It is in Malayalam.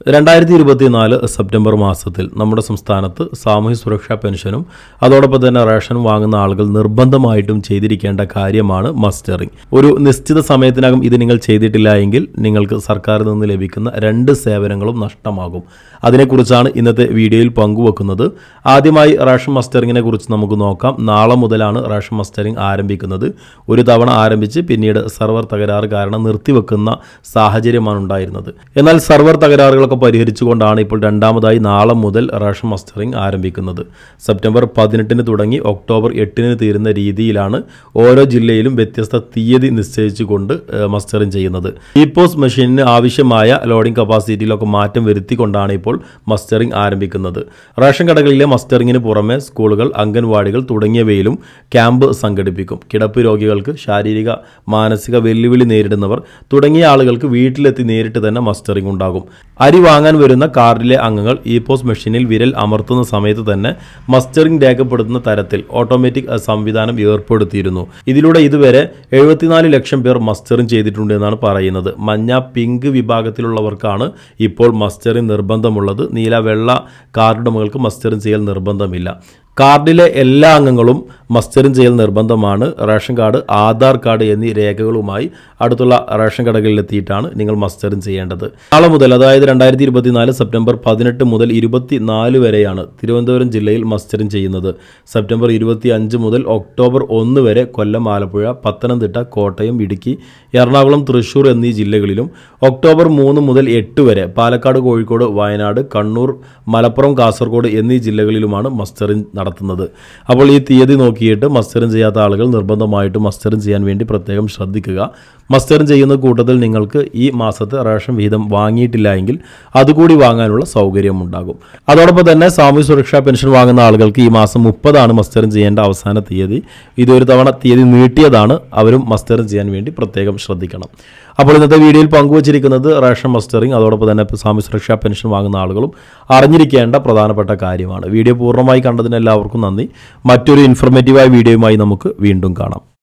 രണ്ടായിരത്തി ഇരുപത്തിനാല് സെപ്റ്റംബർ മാസത്തിൽ നമ്മുടെ സംസ്ഥാനത്ത് സാമൂഹ്യ സുരക്ഷാ പെൻഷനും അതോടൊപ്പം തന്നെ റേഷൻ വാങ്ങുന്ന ആളുകൾ നിർബന്ധമായിട്ടും ചെയ്തിരിക്കേണ്ട കാര്യമാണ് മസ്റ്ററിംഗ്. ഒരു നിശ്ചിത സമയത്തിനകം ഇത് നിങ്ങൾ ചെയ്തിട്ടില്ല എങ്കിൽ നിങ്ങൾക്ക് സർക്കാരിൽ നിന്ന് ലഭിക്കുന്ന രണ്ട് സേവനങ്ങളും നഷ്ടമാകും. അതിനെക്കുറിച്ചാണ് ഇന്നത്തെ വീഡിയോയിൽ പങ്കുവെക്കുന്നത്. ആദ്യമായി റേഷൻ മസ്റ്ററിങ്ങിനെ കുറിച്ച് നമുക്ക് നോക്കാം. നാളെ മുതലാണ് റേഷൻ മസ്റ്ററിംഗ് ആരംഭിക്കുന്നത്. ഒരു തവണ ആരംഭിച്ച് പിന്നീട് സെർവർ തകരാറ് കാരണം നിർത്തിവെക്കുന്ന സാഹചര്യമാണ് ഉണ്ടായിരുന്നത്. എന്നാൽ സെർവർ സർവർ തകരാറുകളൊക്കെ പരിഹരിച്ചുകൊണ്ടാണ് ഇപ്പോൾ രണ്ടാമതായി നാളെ മുതൽ റേഷൻ മസ്റ്ററിംഗ് ആരംഭിക്കുന്നത്. സെപ്റ്റംബർ പതിനെട്ടിന് തുടങ്ങി ഒക്ടോബർ എട്ടിന് തീരുന്ന രീതിയിലാണ് ഓരോ ജില്ലയിലും വ്യത്യസ്ത തീയതി നിശ്ചയിച്ചുകൊണ്ട് മസ്റ്ററിംഗ് ചെയ്യുന്നത്. ഈ പോസ് മെഷീനിന് ആവശ്യമായ ലോഡിംഗ് കപ്പാസിറ്റിയിലൊക്കെ മാറ്റം വരുത്തിക്കൊണ്ടാണ് ഇപ്പോൾ മസ്റ്ററിംഗ് ആരംഭിക്കുന്നത്. റേഷൻ കടകളിലെ മസ്റ്ററിങ്ങിന് പുറമെ സ്കൂളുകൾ അംഗൻവാടികൾ തുടങ്ങിയവയിലും ക്യാമ്പ് സംഘടിപ്പിക്കും. കിടപ്പ് രോഗികൾക്ക് ശാരീരിക മാനസിക വെല്ലുവിളി നേരിടുന്നവർ തുടങ്ങിയ ആളുകൾക്ക് വീട്ടിലെത്തി നേരിട്ട് തന്നെ മസ്റ്ററിംഗ് ഉണ്ടാകും. അരി വാങ്ങാൻ വരുന്ന കാറിലെ അംഗങ്ങൾ ഇ പോസ് മെഷീനിൽ വിരൽ അമർത്തുന്ന സമയത്ത് തന്നെ മസ്റ്ററിംഗ് രേഖപ്പെടുത്തുന്ന തരത്തിൽ ഓട്ടോമാറ്റിക് സംവിധാനം ഏർപ്പെടുത്തിയിരുന്നു. ഇതിലൂടെ ഇതുവരെ എഴുപത്തിനാല് ലക്ഷം പേർ മസ്റ്ററിംഗ് ചെയ്തിട്ടുണ്ട് എന്നാണ് പറയുന്നത്. മഞ്ഞ പിങ്ക് വിഭാഗത്തിലുള്ളവർക്കാണ് ഇപ്പോൾ മസ്റ്ററിംഗ് നിർബന്ധമുള്ളത്. നീല വെള്ള കാർഡുടമകൾക്ക് മസ്റ്ററിംഗ് ചെയ്യൽ നിർബന്ധമില്ല. കാർഡിലെ എല്ലാ അംഗങ്ങളും മസ്റ്ററിംഗ് ചെയ്യൽ നിർബന്ധമാണ്. റേഷൻ കാർഡ് ആധാർ കാർഡ് എന്നീ രേഖകളുമായി അടുത്തുള്ള റേഷൻ കടകളിലെത്തിയിട്ടാണ് നിങ്ങൾ മസ്റ്ററിംഗ് ചെയ്യേണ്ടത്. നാളെ മുതൽ അതായത് രണ്ടായിരത്തി ഇരുപത്തിനാല് സെപ്റ്റംബർ പതിനെട്ട് മുതൽ ഇരുപത്തി നാല് വരെയാണ് തിരുവനന്തപുരം ജില്ലയിൽ മസ്റ്ററിംഗ് ചെയ്യുന്നത്. സെപ്റ്റംബർ ഇരുപത്തി അഞ്ച് മുതൽ ഒക്ടോബർ ഒന്ന് വരെ കൊല്ലം ആലപ്പുഴ പത്തനംതിട്ട കോട്ടയം ഇടുക്കി എറണാകുളം തൃശൂർ എന്നീ ജില്ലകളിലും ഒക്ടോബർ മൂന്ന് മുതൽ എട്ട് വരെ പാലക്കാട് കോഴിക്കോട് വയനാട് കണ്ണൂർ മലപ്പുറം കാസർഗോഡ് എന്നീ ജില്ലകളിലുമാണ് മസ്റ്ററിംഗ് നടത്തുന്നത്. അപ്പോൾ ഈ തീയതി നോക്കിയിട്ട് മസ്റ്ററിംഗ് ചെയ്യാത്ത ആളുകൾ നിർബന്ധമായിട്ടും മസ്റ്ററിംഗ് ചെയ്യാൻ വേണ്ടി പ്രത്യേകം ശ്രദ്ധിക്കുക. മസ്റ്ററിംഗ് ചെയ്യുന്ന കൂട്ടത്തിൽ നിങ്ങൾക്ക് ഈ മാസത്തെ റേഷൻ വിഹിതം വാങ്ങിയിട്ടില്ല എങ്കിൽ അതുകൂടി വാങ്ങാനുള്ള സൗകര്യം ഉണ്ടാകും. അതോടൊപ്പം തന്നെ സാമൂഹ്യ സുരക്ഷാ പെൻഷൻ വാങ്ങുന്ന ആളുകൾക്ക് ഈ മാസം മുപ്പതാണ് മസ്റ്ററിംഗ് ചെയ്യേണ്ട അവസാന തീയതി. ഇതൊരു തവണ തീയതി നീട്ടിയതാണ് അവരും മസ്റ്ററിംഗ് ചെയ്യാൻ വേണ്ടി പ്രത്യേകം ശ്രദ്ധിക്കണം. അപ്പോൾ ഇന്നത്തെ വീഡിയോയിൽ പങ്കുവച്ചിരിക്കുന്നത് റേഷൻ മസ്റ്ററിംഗ് അതോടൊപ്പം തന്നെ സാമൂഹ്യ സുരക്ഷാ പെൻഷൻ വാങ്ങുന്ന ആളുകളും അറിഞ്ഞിരിക്കേണ്ട പ്രധാനപ്പെട്ട കാര്യമാണ്. വീഡിയോ പൂർണമായി കണ്ടതിന് എല്ലാവർക്കും നന്ദി. മറ്റൊരു ഇൻഫർമേറ്റീവായ വീഡിയോയുമായി നമുക്ക് വീണ്ടും കാണാം.